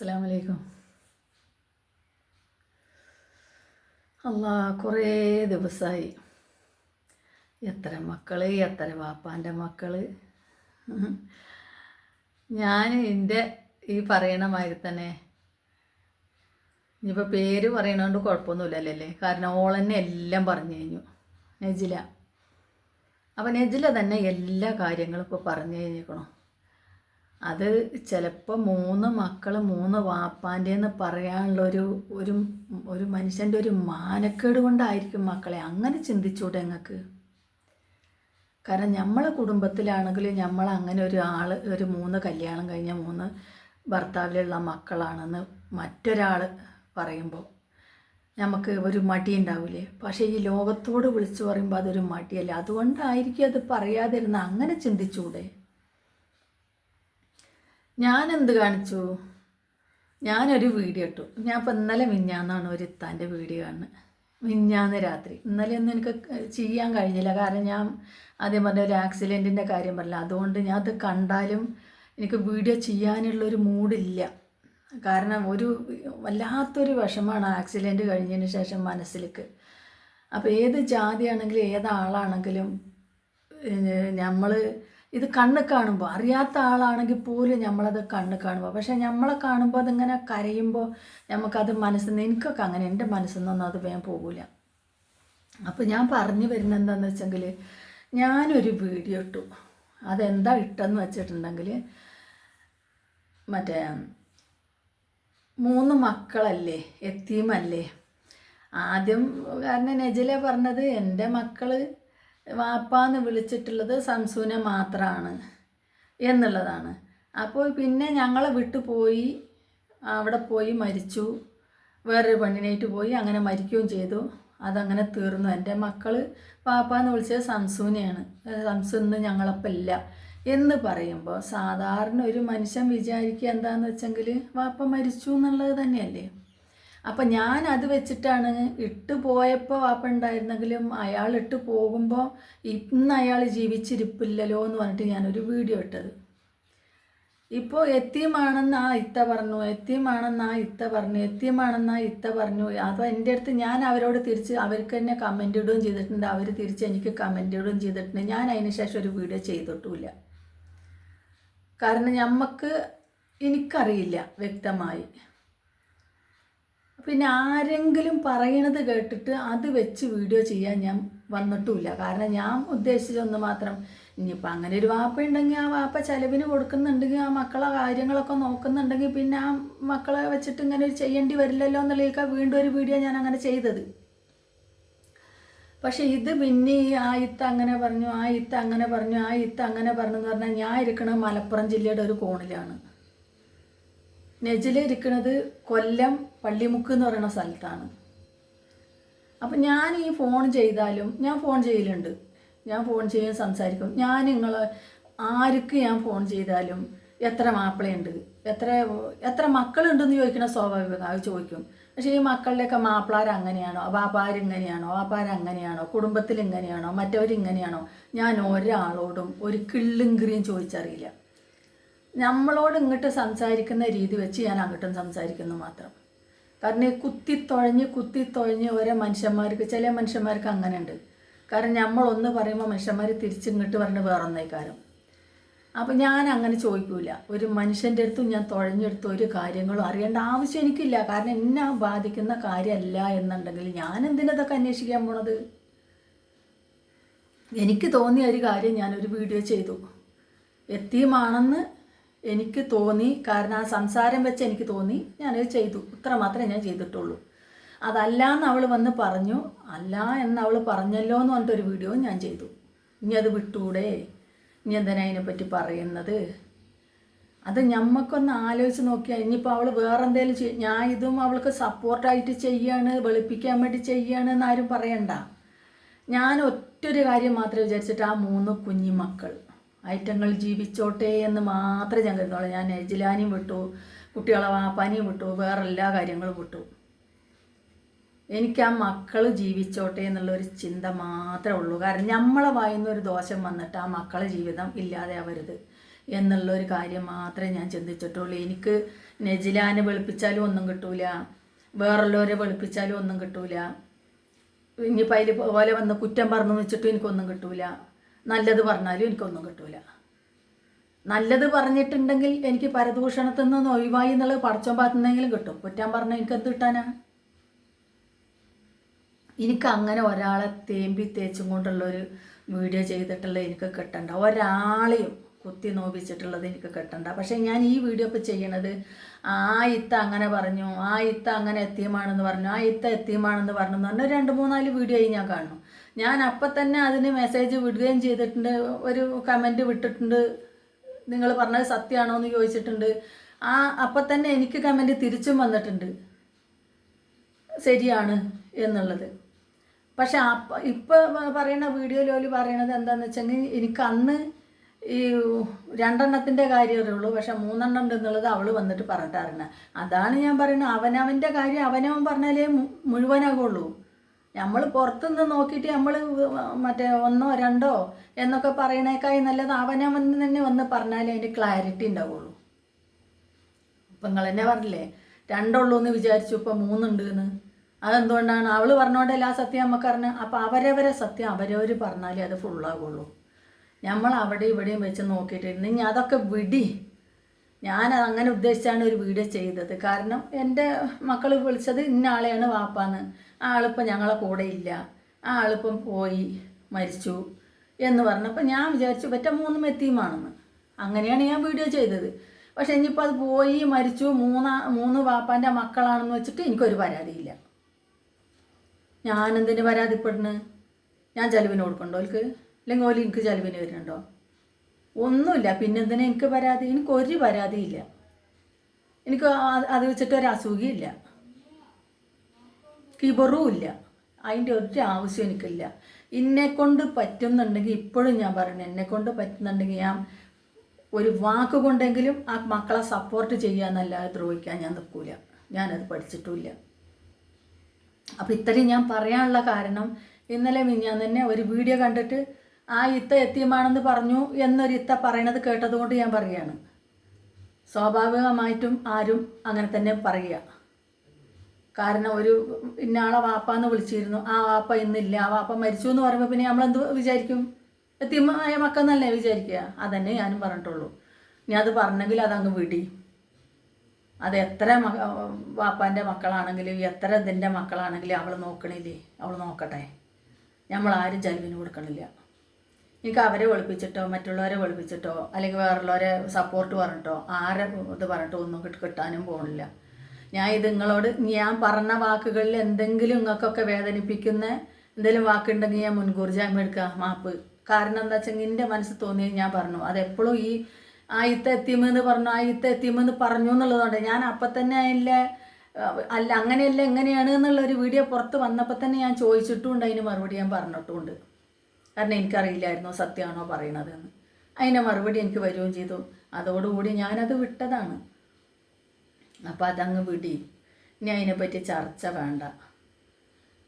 അസ്സാം വലൈക്കും അല്ലാ കുറേ ദിവസമായി എത്ര മക്കൾ എത്ര വാപ്പാന്റെ മക്കൾ ഞാൻ എന്റെ ഈ പറയണ മാതിരി തന്നെ ഇനിയിപ്പോൾ പേര് പറയണോണ്ട് കുഴപ്പമൊന്നുമില്ലല്ലേ കാരണം ഓളെന്നെ എല്ലാം പറഞ്ഞു കഴിഞ്ഞു. നെജില. അപ്പം നെജില തന്നെ എല്ലാ കാര്യങ്ങളും ഇപ്പോൾ പറഞ്ഞു കഴിഞ്ഞിരിക്കണം. അത് ചിലപ്പോൾ മൂന്ന് മക്കൾ മൂന്ന് വാപ്പാന്റെ എന്ന് പറയാനുള്ളൊരു ഒരു ഒരു മനുഷ്യന്റെ ഒരു മാനക്കേട് കൊണ്ടായിരിക്കും മക്കളെ. അങ്ങനെ ചിന്തിച്ചൂടെ നിങ്ങൾക്ക് കാരണം നമ്മളെ കുടുംബത്തിലാണെങ്കിൽ നമ്മൾ അങ്ങനെ ഒരു ആൾ ഒരു മൂന്ന് കല്യാണം കഴിഞ്ഞ മൂന്ന് ഭർത്താവിലുള്ള മക്കളാണെന്ന് മറ്റൊരാൾ പറയുമ്പോൾ നമുക്ക് ഒരു മടി ഉണ്ടാവില്ലേ പക്ഷേ ഈ ലോകത്തോട് വിളിച്ചു പറയുമ്പോൾ അതൊരു മടിയല്ലേ? അതുകൊണ്ടായിരിക്കും അത് പറയാതിരുന്ന. അങ്ങനെ ചിന്തിച്ചൂടെ? ഞാൻ എന്ത് കാണിച്ചു? ഞാനൊരു വീഡിയോ ഇട്ടു. ഞാൻ ഇപ്പം ഇന്നലെ മിഞ്ഞാന്നാണ് ഒരു ഇത്താന്റെ വീഡിയോ കാണുന്നത് മിഞ്ഞാന്ന് രാത്രി. ഇന്നലെ ഒന്നും എനിക്ക് ചെയ്യാൻ കഴിഞ്ഞില്ല. കാരണം ഞാൻ ആദ്യം പറഞ്ഞ ഒരു ആക്സിഡന്റിന്റെ കാര്യം പറഞ്ഞില്ല. അതുകൊണ്ട് ഞാൻ അത് കണ്ടാലും എനിക്ക് വീഡിയോ ചെയ്യാനുള്ളൊരു മൂഡില്ല. കാരണം ഒരു വല്ലാത്തൊരു വിഷമാണ് ആക്സിഡന്റ് കഴിഞ്ഞതിന് ശേഷം മനസ്സിലേക്ക്. അപ്പോൾ ഏത് ജാതിയാണെങ്കിലും ഏതാളാണെങ്കിലും നമ്മൾ ഇത് കണ്ണ് കാണുമ്പോൾ അറിയാത്ത ആളാണെങ്കിൽ പോലും നമ്മളത് കണ്ണ് കാണുമ്പോൾ പക്ഷേ നമ്മളെ കാണുമ്പോൾ അതിങ്ങനെ കരയുമ്പോൾ നമുക്കത് മനസ്സിൽ നിന്ന് എനിക്കൊക്കെ അങ്ങനെ എന്റെ മനസ്സിൽ നിന്നൊന്നും അത് വേഗം പോകില്ല അപ്പോൾ ഞാൻ പറഞ്ഞു വരുന്നത് എന്താണെന്ന് വെച്ചെങ്കിൽ ഞാനൊരു വീഡിയോ ഇട്ടു. അതെന്താ ഇട്ടെന്ന് വെച്ചിട്ടുണ്ടെങ്കിൽ മറ്റേ മൂന്ന് മക്കളല്ലേ എത്തിയുമല്ലേ ആദ്യം കാരണം നെജിലെ പറഞ്ഞത് എന്റെ മക്കൾ വാപ്പാന്ന് വിളിച്ചിട്ടുള്ളത് സംസൂനെ മാത്രമാണ് എന്നുള്ളതാണ്. അപ്പോൾ പിന്നെ ഞങ്ങളെ വിട്ടു പോയി അവിടെ പോയി മരിച്ചു. വേറൊരു പെണ്ണിനായിട്ട് പോയി അങ്ങനെ മരിക്കുകയും ചെയ്തു. അതങ്ങനെ തീർന്നു. എന്റെ മക്കൾ പാപ്പാന്ന് വിളിച്ചത് സംസൂനെയാണ്. സംസൂന്ന് ഞങ്ങളപ്പം ഇല്ല എന്ന് പറയുമ്പോൾ സാധാരണ ഒരു മനുഷ്യൻ വിചാരിക്കുക എന്താണെന്ന് വെച്ചെങ്കിൽ വാപ്പ മരിച്ചു എന്നുള്ളത് തന്നെയല്ലേ? അപ്പം ഞാൻ അത് വെച്ചിട്ടാണ് ഇട്ട് പോയപ്പോൾ വാപ്പ ഉണ്ടായിരുന്നെങ്കിലും അയാൾ ഇട്ട് പോകുമ്പോൾ ഇന്ന് അയാൾ ജീവിച്ചിരിപ്പില്ലല്ലോ എന്ന് പറഞ്ഞിട്ട് ഞാനൊരു വീഡിയോ ഇട്ടത്. ഇപ്പോൾ എത്തിയമാണെന്ന് ആ ഇത്ത പറഞ്ഞു എത്തിയമാണെന്ന് ആ ഇത്ത പറഞ്ഞു എത്തിയമാണെന്ന് ആ ഇത്ത പറഞ്ഞു. അപ്പോൾ എന്റെ അടുത്ത് ഞാൻ അവരോട് തിരിച്ച് അവർക്ക് തന്നെ കമന്റ് ഇടുകയും ചെയ്തിട്ടുണ്ട്. അവർ തിരിച്ച് എനിക്ക് കമന്റ് ഇടുകയും ചെയ്തിട്ടുണ്ട്. ഞാൻ അതിന് ശേഷം ഒരു വീഡിയോ ചെയ്തിട്ടുമില്ല. കാരണം നമുക്ക് എനിക്കറിയില്ല വ്യക്തമായി. പിന്നെ ആരെങ്കിലും പറയണത് കേട്ടിട്ട് അത് വെച്ച് വീഡിയോ ചെയ്യാൻ ഞാൻ വന്നിട്ടുമില്ല. കാരണം ഞാൻ ഉദ്ദേശിച്ചൊന്ന് മാത്രം ഇനിയിപ്പോൾ അങ്ങനെ ഒരു വാപ്പ ഉണ്ടെങ്കിൽ ആ വാപ്പ ചിലവിന് കൊടുക്കുന്നുണ്ടെങ്കിൽ ആ മക്കളെ കാര്യങ്ങളൊക്കെ നോക്കുന്നുണ്ടെങ്കിൽ പിന്നെ ആ മക്കളെ വെച്ചിട്ട് ഇങ്ങനെ ചെയ്യേണ്ടി വരില്ലല്ലോ എന്നുള്ളതൊക്കെ വീണ്ടും ഒരു വീഡിയോ ഞാൻ അങ്ങനെ ചെയ്തത്. പക്ഷേ ഇത് പിന്നെ ആ ഇത്ത അങ്ങനെ പറഞ്ഞു ആ ഇത്ത അങ്ങനെ പറഞ്ഞു ആ ഇത്ത അങ്ങനെ പറഞ്ഞു എന്ന് പറഞ്ഞാൽ ഞാൻ ഇരിക്കണ മലപ്പുറം ജില്ലയുടെ ഒരു കോണിലാണ്. നെജില ഇരിക്കുന്നത് കൊല്ലം പള്ളിമുക്ക് എന്ന് പറയുന്ന സ്ഥലത്താണ്. അപ്പം ഞാൻ ഈ ഫോൺ ചെയ്താലും ഞാൻ ഫോൺ ചെയ്യലുണ്ട്. ഞാൻ ഫോൺ ചെയ്യാൻ സംസാരിക്കും. ഞാൻ നിങ്ങൾ ആർക്ക് ഞാൻ ഫോൺ ചെയ്താലും എത്ര മാപ്പിളയുണ്ട്? എത്ര എത്ര മക്കളുണ്ടെന്ന് ചോദിക്കണ സ്വാഭാവികം അത് ചോദിക്കും. പക്ഷേ ഈ മക്കളുടെയൊക്കെ മാപ്പിളാർ അങ്ങനെയാണോ? വാപ്പാർ അങ്ങനെയാണോ? കുടുംബത്തിൽ ഇങ്ങനെയാണോ? മറ്റവരിങ്ങനെയാണോ ഞാൻ ഒരാളോടും ഒരു കിള്ളുങ്കിറിയും ചോദിച്ചറിയില്ല. നമ്മളോട് ഇങ്ങോട്ട് സംസാരിക്കുന്ന രീതി വെച്ച് ഞാൻ അങ്ങോട്ടും സംസാരിക്കുന്നു മാത്രം. കാരണം ഈ കുത്തിത്തൊഴഞ്ഞ് കുത്തിത്തൊഴഞ്ഞ് ഓരോ മനുഷ്യന്മാർക്ക് ചില മനുഷ്യന്മാർക്ക് അങ്ങനെ ഉണ്ട് കാരണം നമ്മൾ ഒന്ന് പറയുമ്പോൾ മനുഷ്യന്മാർ തിരിച്ചിങ്ങോട്ട് പറഞ്ഞ് വേറൊന്നേക്കാരം. അപ്പം ഞാൻ അങ്ങനെ ചോദിക്കൂല. ഒരു മനുഷ്യന്റെ അടുത്തും ഞാൻ തുഴഞ്ഞെടുത്ത ഒരു കാര്യങ്ങളും അറിയേണ്ട ആവശ്യം എനിക്കില്ല. കാരണം എന്നെ ബാധിക്കുന്ന കാര്യമല്ല എന്നുണ്ടെങ്കിൽ ഞാൻ എന്തിനതൊക്കെ അന്വേഷിക്കാൻ പോണത്? എനിക്ക് തോന്നിയ ഒരു കാര്യം ഞാനൊരു വീഡിയോ ചെയ്തു. എത്തിയുമാണെന്ന് എനിക്ക് തോന്നി കാരണം ആ സംസാരം വെച്ച് എനിക്ക് തോന്നി ഞാനത് ചെയ്തു. ഇത്ര മാത്രമേ ഞാൻ ചെയ്തിട്ടുള്ളൂ. അതല്ല എന്ന് അവൾ വന്ന് പറഞ്ഞു അല്ല എന്ന് അവൾ പറഞ്ഞല്ലോ എന്ന് പറഞ്ഞിട്ടൊരു വീഡിയോ ഞാൻ ചെയ്തു. ഇനി അത് വിട്ടൂടെ? ഇനി എന്തിനാ അതിനെപ്പറ്റി പറയുന്നത്? അത് ഞമ്മക്കൊന്ന് ആലോചിച്ച് നോക്കിയാൽ ഇനിയിപ്പോൾ അവൾ വേറെ എന്തെങ്കിലും ചെയ്യും ഞാൻ ഇതും അവൾക്ക് സപ്പോർട്ടായിട്ട് ചെയ്യാണ് വെളുപ്പിക്കാൻ വേണ്ടി ചെയ്യാണ് എന്നാരും പറയണ്ട. ഞാൻ ഒറ്റൊരു കാര്യം മാത്രമേ വിചാരിച്ചിട്ട് ആ മൂന്ന് കുഞ്ഞിമക്കൾ ഐറ്റങ്ങൾ ജീവിച്ചോട്ടെ എന്ന് മാത്രമേ ഞാൻ കരുതുള്ളൂ ഞാൻ എജിലാനിയും വിട്ടു കുട്ടികളെ വാപ്പാനിയും വിട്ടു വേറെ എല്ലാ കാര്യങ്ങളും വിട്ടു. എനിക്ക് ആ മക്കൾ ജീവിച്ചോട്ടെ എന്നുള്ളൊരു ചിന്ത മാത്രമേ ഉള്ളൂ. കാരണം നമ്മളെ വായുന്ന ഒരു ദോഷം വന്നിട്ട് ആ മക്കളെ ജീവിതം ഇല്ലാതെയാവരുത് എന്നുള്ള എന്നുള്ളൊരു കാര്യം മാത്രമേ ഞാൻ ചിന്തിച്ചിട്ടുള്ളൂ. എനിക്ക് നെജിലാനെ വെളുപ്പിച്ചാലും ഒന്നും കിട്ടൂല വേറുള്ളവരെ വെളുപ്പിച്ചാലും ഒന്നും കിട്ടൂല. ഇനിയിപ്പോൾ അതിൽ പോലെ വന്ന് കുറ്റം പറഞ്ഞു വെച്ചിട്ടും എനിക്കൊന്നും കിട്ടൂല. നല്ലത് പറഞ്ഞാലും എനിക്കൊന്നും കിട്ടൂല. നല്ലത് പറഞ്ഞിട്ടുണ്ടെങ്കിൽ എനിക്ക് പരദൂഷണത്തിൽ നിന്ന് ഒഴിവായി എന്നുള്ളത് പടച്ചോൻ പാത്തുന്നെങ്കിലും കിട്ടും. കുറ്റം പറഞ്ഞാൽ എനിക്ക് എന്ത് കിട്ടാനാ? എനിക്ക് അങ്ങനെ ഒരാളെ തേമ്പി തേച്ചും കൊണ്ടുള്ളൊരു വീഡിയോ ചെയ്തിട്ടുള്ളത് എനിക്ക് കിട്ടണ്ട. ഒരാളെയും കുത്തി നോവിച്ചിട്ടുള്ളത് എനിക്ക് കിട്ടണ്ട. പക്ഷേ ഞാൻ ഈ വീഡിയോ ഇപ്പോൾ ചെയ്യണത് ആ ഇത്ത അങ്ങനെ പറഞ്ഞു ആ ഇത്ത അങ്ങനെ എത്തിയമാണെന്ന് പറഞ്ഞു ആ ഇത്ത എത്തിയമാണെന്ന് പറഞ്ഞു എന്ന് പറഞ്ഞാൽ രണ്ട് മൂന്നാൽ വീഡിയോ ആയി ഞാൻ കാണും. ഞാൻ അപ്പം തന്നെ അതിന് മെസ്സേജ് വിടുകയും ചെയ്തിട്ടുണ്ട്. ഒരു കമന്റ് വിട്ടിട്ടുണ്ട്. നിങ്ങൾ പറഞ്ഞത് സത്യമാണോ എന്ന് ചോദിച്ചിട്ടുണ്ട്. ആ അപ്പം തന്നെ എനിക്ക് കമന്റ് തിരിച്ചും വന്നിട്ടുണ്ട്. ശരിയാണ് എന്നുള്ളത്. പക്ഷെ അപ്പ ഇപ്പം പറയുന്ന വീഡിയോയിൽ ഓൽ പറയണത് എന്താണെന്ന് വെച്ചെങ്കിൽ എനിക്ക് അന്ന് ഈ രണ്ടെണ്ണത്തിന്റെ കാര്യമേ ഉള്ളൂ. പക്ഷെ മൂന്നെണ്ണം ഉണ്ടെന്നുള്ളത് അവൾ വന്നിട്ട് പറഞ്ഞിട്ടറിയണ അതാണ് ഞാൻ പറയുന്നത്. അവനവന്റെ കാര്യം അവനവൻ പറഞ്ഞാലേ മുഴുവനാകുള്ളൂ നമ്മൾ പുറത്തുനിന്ന് നോക്കിയിട്ട് നമ്മൾ മറ്റേ ഒന്നോ രണ്ടോ എന്നൊക്കെ പറയണേക്കായി നല്ലത് അവനവൻ തന്നെ വന്ന് പറഞ്ഞാലേ അതിന്റെ ക്ലാരിറ്റി ഉണ്ടാവുള്ളൂ. ഇപ്പം നിങ്ങൾ തന്നെ പറഞ്ഞില്ലേ രണ്ടുള്ളൂ എന്ന് വിചാരിച്ചു ഇപ്പം മൂന്നുണ്ട് എന്ന്. അതെന്തുകൊണ്ടാണ്? അവൾ പറഞ്ഞോണ്ടല്ല ആ സത്യം നമുക്ക് അറിഞ്ഞ അപ്പം അവരവരെ സത്യം അവരവർ പറഞ്ഞാലേ അത് ഫുള്ളാകുള്ളൂ നമ്മൾ അവിടെ ഇവിടെയും വെച്ച് നോക്കിയിട്ട് ഇനി അതൊക്കെ വിടി. ഞാൻ അങ്ങനെ ഉദ്ദേശിച്ചാണ് ഒരു വീഡിയോ ചെയ്തത്. കാരണം എന്റെ മക്കൾ വിളിച്ചത് ഇന്ന ആളെയാണ് വാപ്പാന്ന്. ആളിപ്പം ഞങ്ങളെ കൂടെ ഇല്ല. ആളിപ്പം പോയി മരിച്ചു എന്ന് പറഞ്ഞപ്പോൾ ഞാൻ വിചാരിച്ചു പറ്റ മൂന്നും എത്തിയുമാണെന്ന്. അങ്ങനെയാണ് ഞാൻ വീഡിയോ ചെയ്തത്. പക്ഷെ ഇനിയിപ്പോൾ അത് പോയി മരിച്ചു മൂന്നാ മൂന്ന് വാപ്പാന്റെ മക്കളാണെന്ന് വെച്ചിട്ട് എനിക്കൊരു പരാതിയില്ല. ഞാനെന്തിന് പരാതിപ്പെടുന്നു ഞാൻ ചെലവിന് കൊടുക്കണ്ടോ ഓൽക്ക്? അല്ലെങ്കിൽ ഓൽ എനിക്ക് ചെലവിന് വരുന്നുണ്ടോ ഒന്നുമില്ല. പിന്നെന്തിനാ എനിക്ക് പരാതി? എനിക്കൊരു പരാതിയില്ല. എനിക്ക് അത് വെച്ചിട്ട് ഒരു അസുഖമില്ല കിബറും ഇല്ല. അതിന്റെ ഒരു ആവശ്യം എനിക്കില്ല. എന്നെ കൊണ്ട് പറ്റുന്നുണ്ടെങ്കിൽ ഇപ്പോഴും ഞാൻ പറയുന്നത് എന്നെ കൊണ്ട് പറ്റുന്നുണ്ടെങ്കിൽ ഞാൻ ഒരു വാക്ക് കൊണ്ടെങ്കിലും ആ മക്കളെ സപ്പോർട്ട് ചെയ്യാന്നല്ലാതെ ദ്രോഹിക്കാൻ ഞാൻ നിൽക്കൂല. ഞാനത് പഠിച്ചിട്ടുമില്ല. അപ്പം ഇത്രയും ഞാൻ പറയാനുള്ള കാരണം ഇന്നലെ ഞാൻ തന്നെ ഒരു വീഡിയോ കണ്ടിട്ട് ആ ഇത്ത എത്തിയമാണെന്ന് പറഞ്ഞു എന്നൊരു ഇത്ത പറയണത് കേട്ടതുകൊണ്ട് ഞാൻ പറയുകയാണ്. സ്വാഭാവികമായിട്ടും ആരും അങ്ങനെ തന്നെ പറയുക. കാരണം ഒരു ഇന്നാളെ വാപ്പാന്ന് വിളിച്ചിരുന്നു. ആ വാപ്പ ഇന്നില്ല. ആ വാപ്പ മരിച്ചു എന്ന് പറയുമ്പോൾ പിന്നെ നമ്മൾ എന്ത് വിചാരിക്കും? മക്ക മക്കെന്നല്ലേ വിചാരിക്കുക? അതന്നെ ഞാനും പറഞ്ഞിട്ടുള്ളൂ. ഇനി അത് പറഞ്ഞെങ്കിൽ അതങ്ങ് വിടി. അത് എത്ര മക വാപ്പാന്റെ മക്കളാണെങ്കിലും എത്ര ഇതിന്റെ മക്കളാണെങ്കിലും അവൾ നോക്കണില്ലേ? അവൾ നോക്കട്ടെ. നമ്മൾ ആരും ചെലവിന് കൊടുക്കണില്ല. എനിക്ക് അവരെ ഒളിപ്പിച്ചിട്ടോ മറ്റുള്ളവരെ ഒളിപ്പിച്ചിട്ടോ അല്ലെങ്കിൽ വേറുള്ളവരെ സപ്പോർട്ട് പറഞ്ഞിട്ടോ ആരെ ഇത് പറഞ്ഞിട്ടോ ഒന്നും കിട്ട് കിട്ടാനും പോകണില്ല ഞാൻ ഇത് നിങ്ങളോട് ഞാൻ പറഞ്ഞ വാക്കുകളിൽ എന്തെങ്കിലും നിങ്ങൾക്കൊക്കെ വേദനിപ്പിക്കുന്ന എന്തെങ്കിലും വാക്കുണ്ടെങ്കിൽ ഞാൻ മുൻകൂർ ജാമ്യം എടുക്കുക മാപ്പ്. കാരണം എന്താ വെച്ചെങ്കിൽ എന്റെ മനസ്സിൽ തോന്നിയത് ഞാൻ പറഞ്ഞു. അതെപ്പോഴും ഈ ആയിത്ത എത്തിമെന്ന് പറഞ്ഞു ആയിത്ത എത്തിമെന്ന് പറഞ്ഞു എന്നുള്ളതുകൊണ്ട് ഞാൻ അപ്പം തന്നെ അല്ല അല്ല അങ്ങനെയല്ല എങ്ങനെയാണ് എന്നുള്ള ഒരു വീഡിയോ പുറത്ത് വന്നപ്പോൾ തന്നെ ഞാൻ ചോദിച്ചിട്ടുമുണ്ട്. അതിന് മറുപടി ഞാൻ പറഞ്ഞിട്ടുമുണ്ട്. കാരണം എനിക്കറിയില്ലായിരുന്നു സത്യമാണോ പറയണതെന്ന്. അതിന്റെ മറുപടി എനിക്ക് വരികയും ചെയ്തു. അതോടുകൂടി ഞാനത് വിട്ടതാണ്. അപ്പോൾ അതങ്ങ് വിടി. ഇനി അതിനെപ്പറ്റി ചർച്ച വേണ്ട.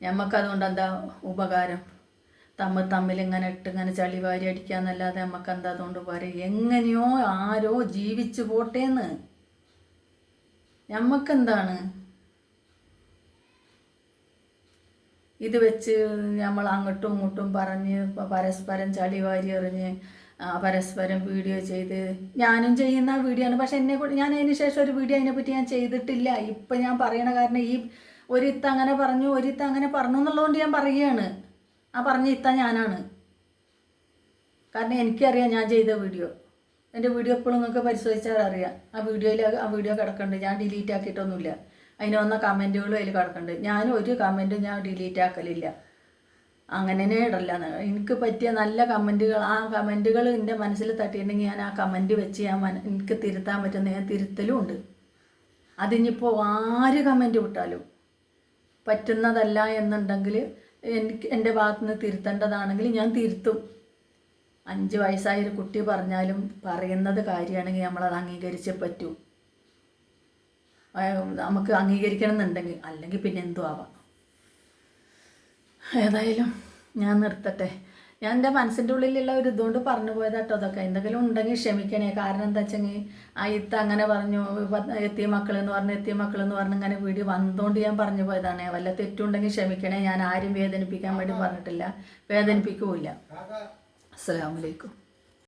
ഞമ്മക്കതുകൊണ്ട് എന്താ ഉപകാരം? തമ്മിൽ തമ്മിൽ ഇങ്ങനെ ഇട്ട് ഇങ്ങനെ ചളി വാരി അടിക്കുക എന്നല്ലാതെ നമുക്ക് എന്താ അതുകൊണ്ട് ഉപകാരം? എങ്ങനെയോ ആരോ ജീവിച്ചു പോട്ടേന്ന്. ഞമ്മക്കെന്താണ്? ഇത് വെച്ച് നമ്മൾ അങ്ങോട്ടും ഇങ്ങോട്ടും പറഞ്ഞ് പരസ്പരം ചളി വാരി എറിഞ്ഞ് പരസ്പരം വീഡിയോ ചെയ്ത്. ഞാനും ചെയ്യുന്ന വീഡിയോ ആണ്. പക്ഷെ എന്നെ ഞാൻ അതിന് ശേഷം ഒരു വീഡിയോ അതിനെപ്പറ്റി ഞാൻ ചെയ്തിട്ടില്ല. ഇപ്പം ഞാൻ പറയണ കാരണം ഈ ഒരിത്ത അങ്ങനെ പറഞ്ഞു ഒരിത്ത അങ്ങനെ പറഞ്ഞു എന്നുള്ളതുകൊണ്ട് ഞാൻ പറയുകയാണ്. ആ പറഞ്ഞ ഇത്ത ഞാനാണ്. കാരണം എനിക്കറിയാം ഞാൻ ചെയ്ത വീഡിയോ. എന്റെ വീഡിയോ എപ്പോഴും നിങ്ങൾക്ക് പരിശോധിച്ചാൽ അറിയാം. ആ വീഡിയോയിൽ ആ വീഡിയോ കിടക്കുന്നുണ്ട് ഞാൻ ഡിലീറ്റ് ആക്കിയിട്ടൊന്നുമില്ല. അതിന് വന്ന കമന്റുകളും അതിൽ കിടക്കുന്നുണ്ട് ഞാൻ ഒരു കമന്റും ഞാൻ ഡിലീറ്റ് ആക്കലില്ല. അങ്ങനെ ഇടല്ല എനിക്ക് പറ്റിയ നല്ല കമന്റുകൾ ആ കമന്റുകൾ എന്റെ മനസ്സിൽ തട്ടിയിട്ടുണ്ടെങ്കിൽ ഞാൻ ആ കമന്റ് വെച്ച് ഞാൻ എനിക്ക് തിരുത്താൻ പറ്റുന്ന ഞാൻ തിരുത്തലും ഉണ്ട്. അതിനിപ്പോൾ ആര് കമന്റ് വിട്ടാലും പറ്റുന്നതല്ല എന്നുണ്ടെങ്കിൽ എനിക്ക് എന്റെ ഭാഗത്തുനിന്ന് തിരുത്തേണ്ടതാണെങ്കിൽ ഞാൻ തിരുത്തും. അഞ്ച് വയസ്സായ ഒരു കുട്ടി പറഞ്ഞാലും പറയുന്നത് കാര്യമാണെങ്കിൽ നമ്മളത് അംഗീകരിച്ചേ പറ്റൂ. നമുക്ക് അംഗീകരിക്കണം എന്നുണ്ടെങ്കിൽ അല്ലെങ്കിൽ പിന്നെ എന്തും ആവാം. ഏതായാലും ഞാൻ നിർത്തട്ടെ. ഞാൻ എന്റെ മനസ്സിന്റെ ഉള്ളിലുള്ള ഒരു ഇതുകൊണ്ട് പറഞ്ഞു പോയതാട്ടോ അതൊക്കെ. എന്തെങ്കിലും ഉണ്ടെങ്കിൽ ക്ഷമിക്കണേ. കാരണം എന്താ വെച്ചെങ്കിൽ ആ ഇത്ത അങ്ങനെ പറഞ്ഞു എത്തിയ മക്കൾ എന്ന് പറഞ്ഞു എത്തിയ മക്കൾ എന്ന് പറഞ്ഞ് ഇങ്ങനെ വീഡിയോ വന്നുകൊണ്ട് ഞാൻ പറഞ്ഞു പോയതാണ്. വല്ല തെറ്റുണ്ടെങ്കിൽ ക്ഷമിക്കണേ. ഞാൻ ആരും വേദനിപ്പിക്കാൻ വേണ്ടി പറഞ്ഞിട്ടില്ല. വേദനിപ്പിക്കൂല അസ്സലാമലൈക്കും